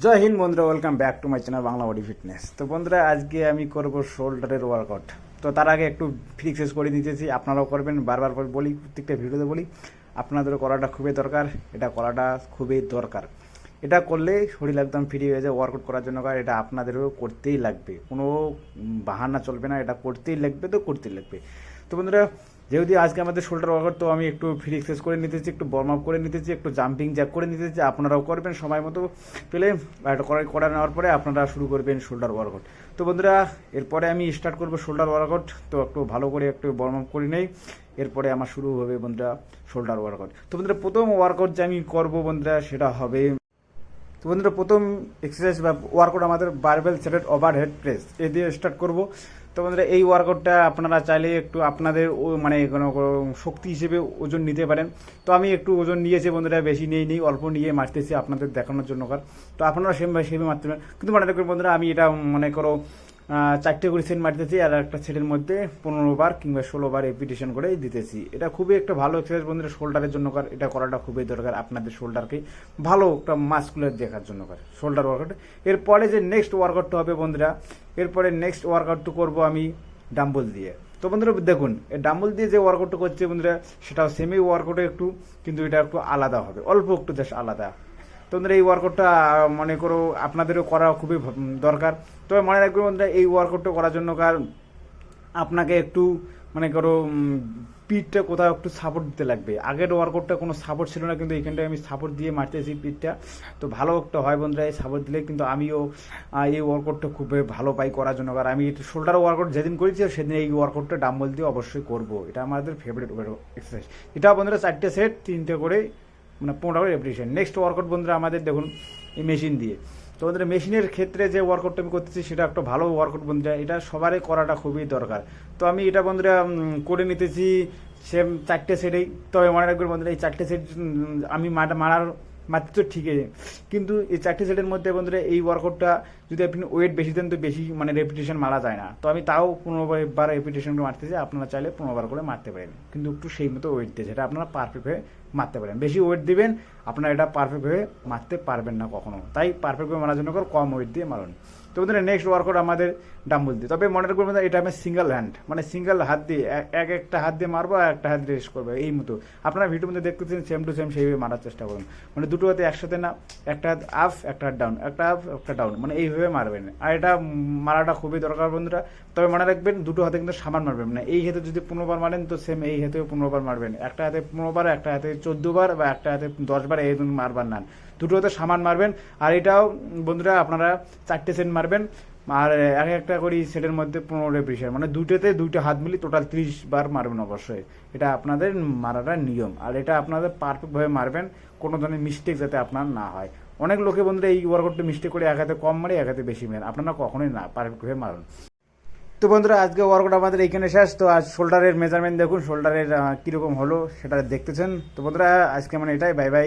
জয় হিন্দ বন্ধুরা welcome back to my channel Bangla body fitness তো বন্ধুরা, আজকে আমি করব শোল্ডারের ওয়ার্কআউট তো তার আগে একটু এক্সারসাইজ করে দিতেছি, আপনারাও করবেন, বারবার করে বলি, প্রত্যেকটা ভিডিওতে বলি, আপনাদেরও করাটা খুবই দরকার, এটা করাটা খুবই দরকার। এটা করলে শরীর একদম ফ্রি হয়ে যায় ওয়ার্কআউট করার জন্য আর এটা আপনাদেরও করতেই লাগবে। কোনো বাহানা চলবে না, এটা করতেই লাগবে তো করতেই লাগবে। তো বন্ধুরা যেহেতু আজকে আমাদের শোল্ডার ওয়ার্কআউট তো আমি একটু ফ্রি এক্সারসাইজ করে নিতেছি, একটু বর্ম আপ করে নিতেছি, একটু জাম্পিং জ্যাক করে নিতেছি। আপনারাও করবেন সময় মতো পেলে করা নেওয়ার পরে আপনারা শুরু করবেন শোল্ডার ওয়ার্কআউট তো বন্ধুরা, এরপরে আমি স্টার্ট করব শোল্ডার ওয়ার্কআউট তো একটু ভালো করে একটু বর্ম আপ করে নেই, এরপরে আমার শুরু হবে বন্ধুরা শোল্ডার ওয়ার্কআউট তো বন্ধুরা, প্রথম ওয়ার্কআউট যে আমি করব বন্ধুরা, সেটা হবে তো বন্ধুরা, প্রথম এক্সারসাইজ বা ওয়ার্কআউট আমাদের barbell seated overhead press এ দিয়ে স্টার্ট করব। তো বন্ধুরা, এই ওয়ার্কআউটটা আপনারা চাইলে একটু আপনাদের মানে কোনো শক্তি হিসেবে ওজন নিতে পারেন। তো আমি একটু ওজন নিয়েছি বন্ধুরা, বেশি নিয়ে নিই, অল্প নিয়ে মারতেছি আপনাদের দেখানোর জন্য কার তো আপনারা সেম সেভাবে মারতে পারেন। কিন্তু মনে রাখবেন বন্ধুরা, আমি এটা মনে করো চারটে করে সেট মারতেছি আর একটা সেটের মধ্যে পনেরো বার কিংবা ষোলো বার রিপিটেশন করে দিতেছি। এটা খুবই একটা ভালো এক্সারসাইজ বন্ধুরা শোল্ডারের জন্য কর, এটা করাটা খুবই দরকার আপনাদের শোল্ডারকে ভালো একটা মাস্কুলার দেখার জন্য করে শোল্ডার ওয়ার্কআউট এরপরে যে নেক্সট ওয়ার্কআউটটা হবে বন্ধুরা, এরপরে নেক্সট ওয়ার্কআউটটা করব আমি ডাম্বল দিয়ে। তো বন্ধুরা দেখুন, এই ডাম্বল দিয়ে যে ওয়ার্কআউটটা করছে বন্ধুরা, সেটাও সেমি ওয়ার্কআউটে একটু, কিন্তু এটা একটু আলাদা হবে। অল্প একটু জাস্ট আলাদা। তো বন্ধুরা এই ওয়ার্কআউটটা মনে করো আপনাদেরও করা খুবই দরকার। তবে মনে রাখবেন বন্ধুরা, এই ওয়ার্কআউটটা করার জন্য কার আপনাকে একটু মানে করো পিঠটা কোথাও একটু সাপোর্ট দিতে লাগবে। আগের ওয়ার্কআউটটা কোনো সাপোর্ট ছিল না, কিন্তু এখানটায় আমি সাপোর্ট দিয়ে মারতেছি পিঠটা। তো ভালো একটা হয় বন্ধুরা, এই সাপোর্ট দিলে কিন্তু আমিও এই ওয়ার্কআউটটা খুব ভালো পাই করার জন্য। কারণ আমি একটু শোল্ডার ওয়ার্কআউট যেদিন করেছি সেদিন এই ওয়ার্কআউটটা ডাম্বল দিয়ে অবশ্যই করব। এটা আমাদের ফেভারিট এক্সারসাইজ এটা বন্ধুরা চারটে সেট তিনটে করে মানে পনেরো রেপিটেশন নেক্সট ওয়ার্কআউট বন্ধুরা, আমাদের দেখুন, এই মেশিন দিয়ে। তো বন্ধুরা মেশিনের ক্ষেত্রে যে ওয়ার্কআউটটা আমি করতেছি, সেটা একটা ভালো ওয়ার্কআউট বন্ধুরা। এটা সবারই করাটা খুবই দরকার। তো আমি এটা বন্ধুরা করে নিতেছি সেম চারটে সেটেই তবে মনে রাখবেন বন্ধুরা, এই চারটে সেট আমি মারা- মারার মারতে তো ঠিকই কিন্তু এই চারটে সেটের মধ্যে বন্ধুরা, এই ওয়ার্কআউটটা যদি আপনি ওয়েট বেশি দেন, তো বেশি মানে রেপিটেশন মারা যায় না। তো আমি তাও পনেরো বার রেপিটেশন করে মারতেছি, আপনারা চাইলে পনেরো বার করে মারতে পারেন। কিন্তু একটু সেই মতো ওয়েট দিয়ে সেটা আপনারা পারফেক্ট হয়ে মারতে পারেন। বেশি ওয়েট দিবেন, আপনারা এটা পারফেক্ট হয়ে মারতে পারবেন না কখনো। তাই পারফেক্টভাবে মারার জন্য কম ওয়েট দিয়ে মারুন। তো বন্ধুরা নেক্সট ওয়ার্কআউট আমাদের ডাম্বল দিয়ে। তবে মনে রাখবেন এটা আমি সিঙ্গেল হ্যান্ড মানে সিঙ্গেল হাত দিয়ে এক- এক একটা হাত দিয়ে মারবো আর একটা হাত রেস্ট করব, এই মতো। আপনারা ভিডিও মধ্যে দেখতেছেন সেম টু সেম সেইভাবে মারার চেষ্টা করুন। মানে দুটো হাতে একসাথে না, একটা হাত আপ একটা হাত ডাউন একটা আপ একটা ডাউন মানে এইভাবে মারবেন। আর এটা মারাটা খুবই দরকার বন্ধুরা। তবে মনে রাখবেন, দুটো হাতে কিন্তু সামান মারবেন না। এই হাতে যদি পনেরো বার মারেন, তো সেম এই হাতেও পনেরো বার মারবেন। একটা হাতে পনেরো বার একটা হাতে চোদ্দ বার বা একটা হাতে দশ বার এই মারবার না। দুটো হাতে সামান মারবেন। আর এটাও, বন্ধুরা, আপনারা চারটে সেট মারবেন। আর এক একটা করি সেটের মধ্যে পনেরো রেপিটেশন মানে দুটোতে দুইটা হাত মিলি টোটাল ত্রিশ বার মারবেন অবশ্যই। এটা আপনাদের মারাটা নিয়ম। আর এটা আপনাদের পারফেক্টভাবে মারবেন। কোনো ধরনের মিস্টেক যাতে আপনার না হয়। অনেক লোকে, বন্ধুরা, এই ওয়ার্কআউটটা মিস্টেক করে এক হাতে কম মারে, এক হাতে বেশি মারেন আপনারা কখনোই না পারফেক্টভাবে মারুন। তো বন্ধুরা, আজকে ওয়ার্কআউট আমাদের এইখানে শেষ। তো আজ শোল্ডারের মেজারমেন্ট দেখুন। শোল্ডারের কীরকম হলো সেটা দেখতেছেন। তো বন্ধুরা, আজকে মানে এটাই। Bye bye